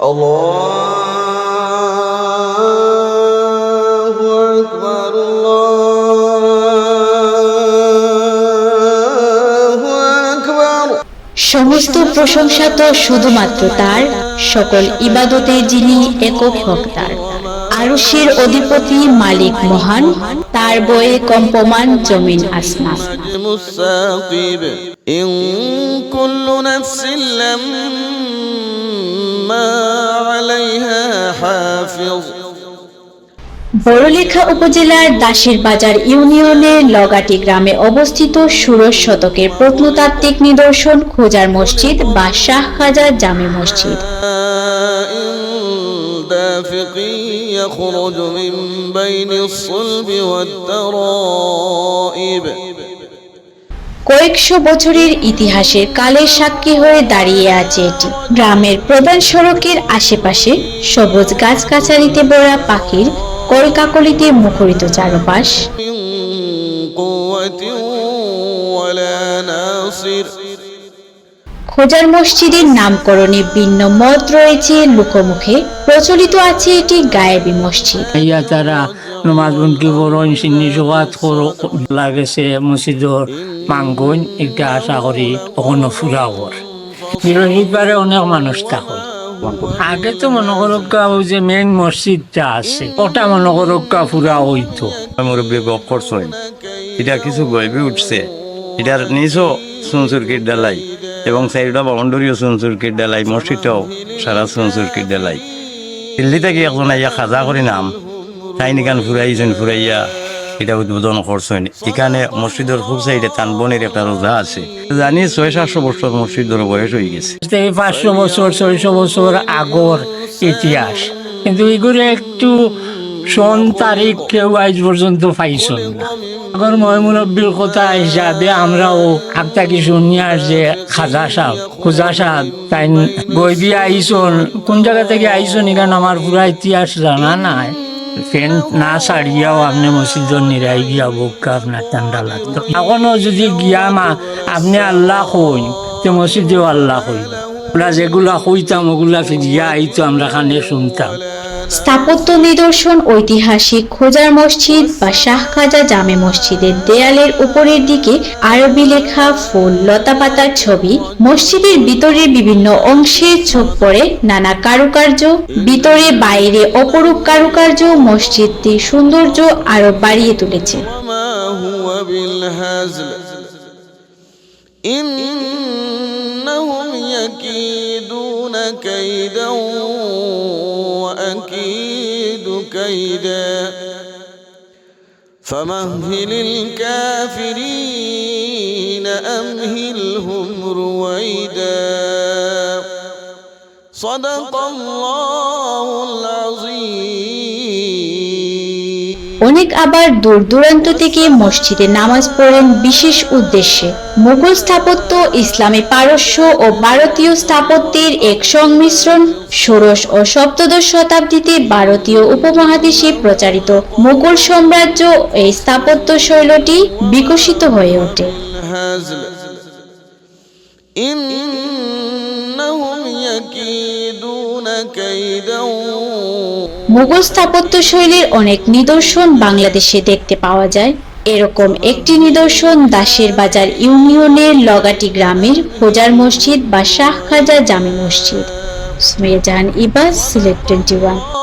الله أكبر الله أكبر সমস্ত প্রশংসা তো শুধুমাত্র তার সকল ইবাদতের যিনি একক হকদার আরশের অধিপতি মালিক মহান তার বয়ে কম্পমান জমিন আসমান نجم الثاقب إن كل نفس لما বড়লেখা উপজেলার দাসের বাজার ইউনিয়নের লগাটি গ্রামে অবস্থিত ষোড়শ শতকের প্রত্নতাত্ত্বিক নিদর্শন খোজার মসজিদ বা শাহ খাজা জামে মসজিদ دافق يخرج من بين الصلب والترائب কয়েকশো বছরের ইতিহাসের কালের সাক্ষী হয়ে দাঁড়িয়ে আছে এটি। গ্রামের প্রধান সড়কের আশেপাশে সবুজ গাছগাছালিতে ভরা পাখির কলকাকলিতে মুখরিত চারপাশ। খোজার মসজিদের নামকরণে ভিন্ন মত রয়েছে লোকমুখে প্রচলিত আছে এটি গায়েবী মসজিদ। ইয়া তারা নমাজ বনকি বড় চিনি জোগাত করো লাগেছে মসজিদর মাঙ্গন একটা আশা করি কখনো ফুরা কর বিরোধীবারে অনেক মানুষ থাকে আগে তো মনে করক্কা ওই যে মেইন মসজিদটা আছে ওটা মনে করক্কা ফুরা হইতো। মুরব্বী গপ করছেন এটা কিছু গইবি উঠছে। এটার নিজও সুনসুরকির ডালাই। এবং সাইডটা বাউন্ডারিও সুনসুরকির ডালাই মসজিদটাও সারা সুনসুরকির ডালাই দিল্লি থেকে একজন আইয়া খাজা করি নাম, তাই নিকান ফুরাইছেন ফুরাইয়া এটা উদ্বোধন করছেন এখানে মসজিদের খুব সাইডে তানবনের একটা রোজা আছে। জানি ছয় সাতশো বছর মসজিদের বয়স হয়ে গেছে। পাঁচশো বছর ছয়শো বছর আগর ইতিহাস। কিন্তু এগুলো একটু সন তারিখ কেউ আজ পর্যন্ত পাইছেন না। আগর ময়মুরব্বীর কথা হিসাবে আমরাও আপনাকে শুনি আর যে খাজা সাহ খুজা সাহ তাই বইবি আইসন। কোন জায়গা থেকে আইসন এখানে আমার পুরা ইতিহাস জানা নাই। ফ্যান না ছাড়িয়াও আপনি মসজিদর নিরাই গিয়া বুককা আপনার ঠান্ডা লাগতো। এখনও যদি গিয়া মা, আপনি আল্লাহ কই তো মসজিদেও আল্লাহ কই আমরা যেগুলা কইতাম ওগুলা ফিরিয়া আইতো, আমরা খানে শুনতাম। স্থাপত্য নিদর্শন ঐতিহাসিক খোজার মসজিদ বা শাহ খাজা জামে মসজিদের দেয়ালের উপরের দিকে আরবি লেখা ফুল লতাপাতার ছবি মসজিদের ভিতরে বিভিন্ন অংশে চোখ পড়ে নানা কারুকার্য ভিতরে বাইরে অপরূপ কারুকার্য মসজিদটির সৌন্দর্য আরো বাড়িয়ে তুলেছে وما هو بالهزل إنهم يكيدون كيدا وأكيد كيدا فمهل الكافرين أمهلهم رويدا صدق الله অনেক আবার দূর দূরান্ত থেকে মসজিদে নামাজ পড়েন বিশেষ উদ্দেশ্যে মুঘল স্থাপত্য ইসলামী পারস্য ও ভারতীয় স্থাপত্যের এক সংমিশ্রণ ষোড়শ ও সপ্তদশ শতাব্দীতে ভারতীয় উপমহাদেশে প্রচারিত মুঘল সাম্রাজ্য এই স্থাপত্য শৈলটি বিকশিত হয়ে ওঠে الهزل إنهم يكيدون كيدا মুঘল স্থাপত্য শৈলীর অনেক নিদর্শন বাংলাদেশে দেখতে পাওয়া যায়। এরকম একটি নিদর্শন দাসের বাজার ইউনিয়নের লগাটি গ্রামের হোজার মসজিদ বা শাহ খাজা জামি মসজিদ। সুমিয়া জাহান ইবাস, সিলেট টোয়েন্টি ওয়ান।